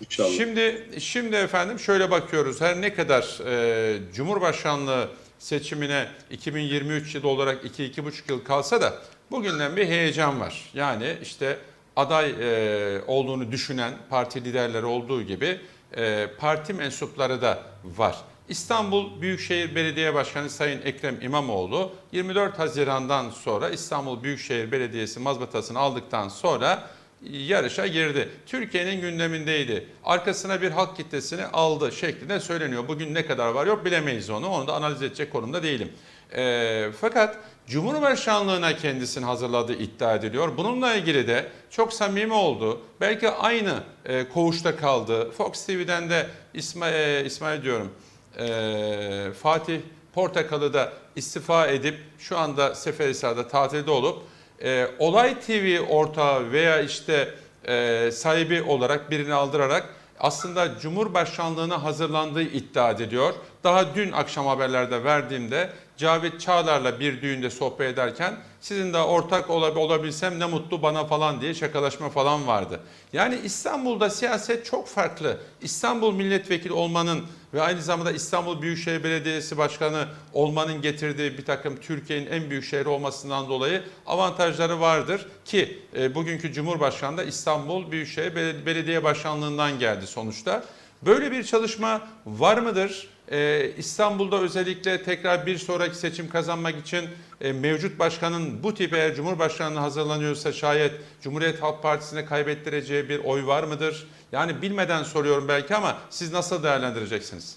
İnşallah. Şimdi şimdi efendim şöyle bakıyoruz. Her ne kadar e, Cumhurbaşkanlığı seçimine 2023 yılı olarak 2-2,5 yıl kalsa da bugünden bir heyecan var. Yani işte aday e, olduğunu düşünen parti liderleri olduğu gibi e, parti mensupları da var. İstanbul Büyükşehir Belediye Başkanı Sayın Ekrem İmamoğlu 24 Haziran'dan sonra İstanbul Büyükşehir Belediyesi mazbatasını aldıktan sonra yarışa girdi. Türkiye'nin gündemindeydi. Arkasına bir halk kitlesini aldı şeklinde söyleniyor. Bugün ne kadar var yok bilemeyiz onu. Onu da analiz edecek konumda değilim. Ee, fakat Cumhurbaşkanlığına kendisini hazırladığı iddia ediliyor. Bununla ilgili de çok samimi oldu. Belki aynı e, koğuşta kaldı. Fox TV'den de İsmail, e, İsmail diyorum e, Fatih Portakalı da istifa edip şu anda Seferihisar'da tatilde olup e, Olay TV ortağı veya işte e, sahibi olarak birini aldırarak aslında Cumhurbaşkanlığına hazırlandığı iddia ediliyor. Daha dün akşam haberlerde verdiğimde Cavit Çağlar'la bir düğünde sohbet ederken sizin de ortak olab- olabilsem ne mutlu bana falan diye şakalaşma falan vardı. Yani İstanbul'da siyaset çok farklı. İstanbul milletvekili olmanın ve aynı zamanda İstanbul Büyükşehir Belediyesi Başkanı olmanın getirdiği bir takım Türkiye'nin en büyük şehri olmasından dolayı avantajları vardır ki e, bugünkü Cumhurbaşkanı da İstanbul Büyükşehir Bel- Belediye Başkanlığından geldi sonuçta. Böyle bir çalışma var mıdır? Ee, İstanbul'da özellikle tekrar bir sonraki seçim kazanmak için e, mevcut başkanın bu tip eğer Cumhurbaşkanlığı hazırlanıyorsa şayet Cumhuriyet Halk Partisi'ne kaybettireceği bir oy var mıdır? Yani bilmeden soruyorum belki ama siz nasıl değerlendireceksiniz?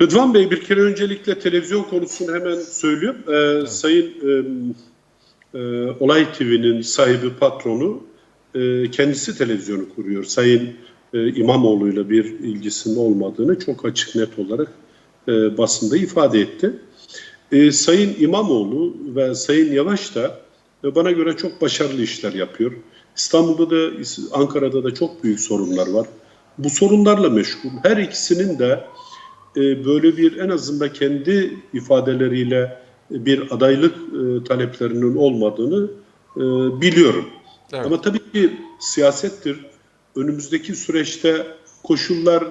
Rıdvan Bey bir kere öncelikle televizyon konusunu hemen söyleyeyim. Ee, Sayın e, e, Olay TV'nin sahibi patronu e, kendisi televizyonu kuruyor. Sayın e, İmamoğlu'yla bir ilgisinin olmadığını çok açık net olarak e, basında ifade etti. E, Sayın İmamoğlu ve Sayın Yavaş da e, bana göre çok başarılı işler yapıyor. İstanbul'da da Ankara'da da çok büyük sorunlar var. Bu sorunlarla meşgul. Her ikisinin de e, böyle bir en azından kendi ifadeleriyle bir adaylık e, taleplerinin olmadığını e, biliyorum. Evet. Ama tabii ki siyasettir. Önümüzdeki süreçte koşullar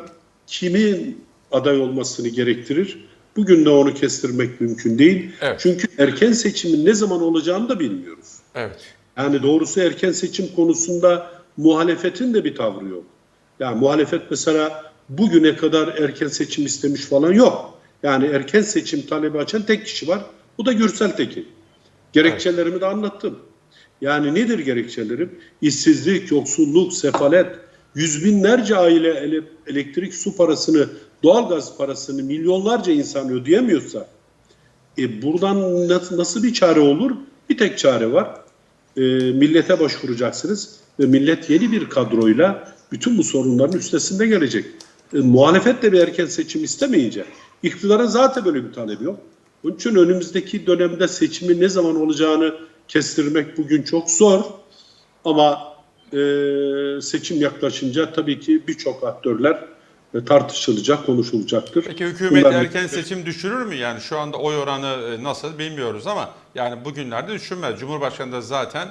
kimin aday olmasını gerektirir. Bugün de onu kestirmek mümkün değil. Evet. Çünkü erken seçimin ne zaman olacağını da bilmiyoruz. Evet. Yani doğrusu erken seçim konusunda muhalefetin de bir tavrı yok. Yani muhalefet mesela bugüne kadar erken seçim istemiş falan yok. Yani erken seçim talebi açan tek kişi var. Bu da Gürsel Tekin. Gerekçelerimi de anlattım. Yani nedir gerekçelerim? İşsizlik, yoksulluk, sefalet, yüz binlerce aile ele- elektrik su parasını, doğalgaz parasını milyonlarca insan ödeyemiyorsa e buradan nasıl, bir çare olur? Bir tek çare var. E, millete başvuracaksınız ve millet yeni bir kadroyla bütün bu sorunların üstesinde gelecek. E, muhalefet de bir erken seçim istemeyince iktidara zaten böyle bir talebi yok. Onun için önümüzdeki dönemde seçimin ne zaman olacağını kestirmek bugün çok zor. Ama e, seçim yaklaşınca tabii ki birçok aktörler tartışılacak, konuşulacaktır. Peki hükümet Bunlar- erken seçim düşürür mü? Yani şu anda oy oranı e, nasıl bilmiyoruz ama yani bugünlerde düşünmez. Cumhurbaşkanı da zaten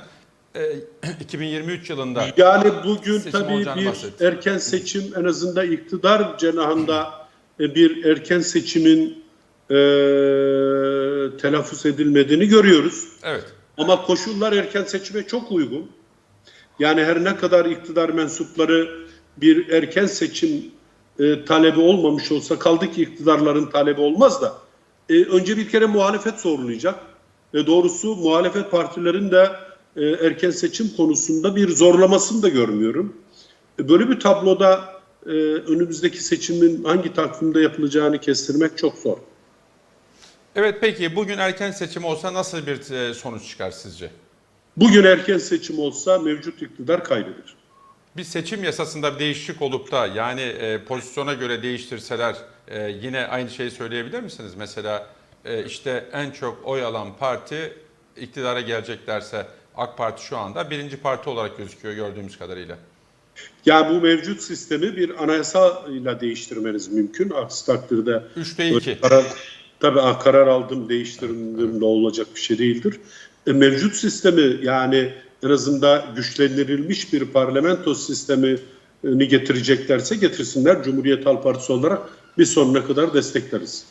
e, 2023 yılında Yani bugün tabii bir bahsetti. erken seçim en azından iktidar cenahında e, bir erken seçimin e, telaffuz edilmediğini görüyoruz. evet Ama koşullar erken seçime çok uygun. Yani her ne kadar iktidar mensupları bir erken seçim e, talebi olmamış olsa kaldı ki iktidarların talebi olmaz da e, önce bir kere muhalefet sorulacak. Ve doğrusu muhalefet partilerin de e, erken seçim konusunda bir zorlamasını da görmüyorum. E, böyle bir tabloda e, önümüzdeki seçimin hangi takvimde yapılacağını kestirmek çok zor. Evet peki bugün erken seçim olsa nasıl bir e, sonuç çıkar sizce? Bugün erken seçim olsa mevcut iktidar kaybeder. Bir seçim yasasında bir değişiklik olup da yani e, pozisyona göre değiştirseler e, yine aynı şeyi söyleyebilir misiniz? Mesela e, işte en çok oy alan parti iktidara geleceklerse AK Parti şu anda birinci parti olarak gözüküyor gördüğümüz kadarıyla. Ya bu mevcut sistemi bir anayasayla değiştirmeniz mümkün. Aksi takdirde 3'te öyle 2. karar, tabii ah, karar aldım değiştirdim de olacak bir şey değildir. E, mevcut sistemi yani en azından güçlendirilmiş bir parlamento sistemi ni getireceklerse getirsinler. Cumhuriyet Halk Partisi olarak bir sonuna kadar destekleriz.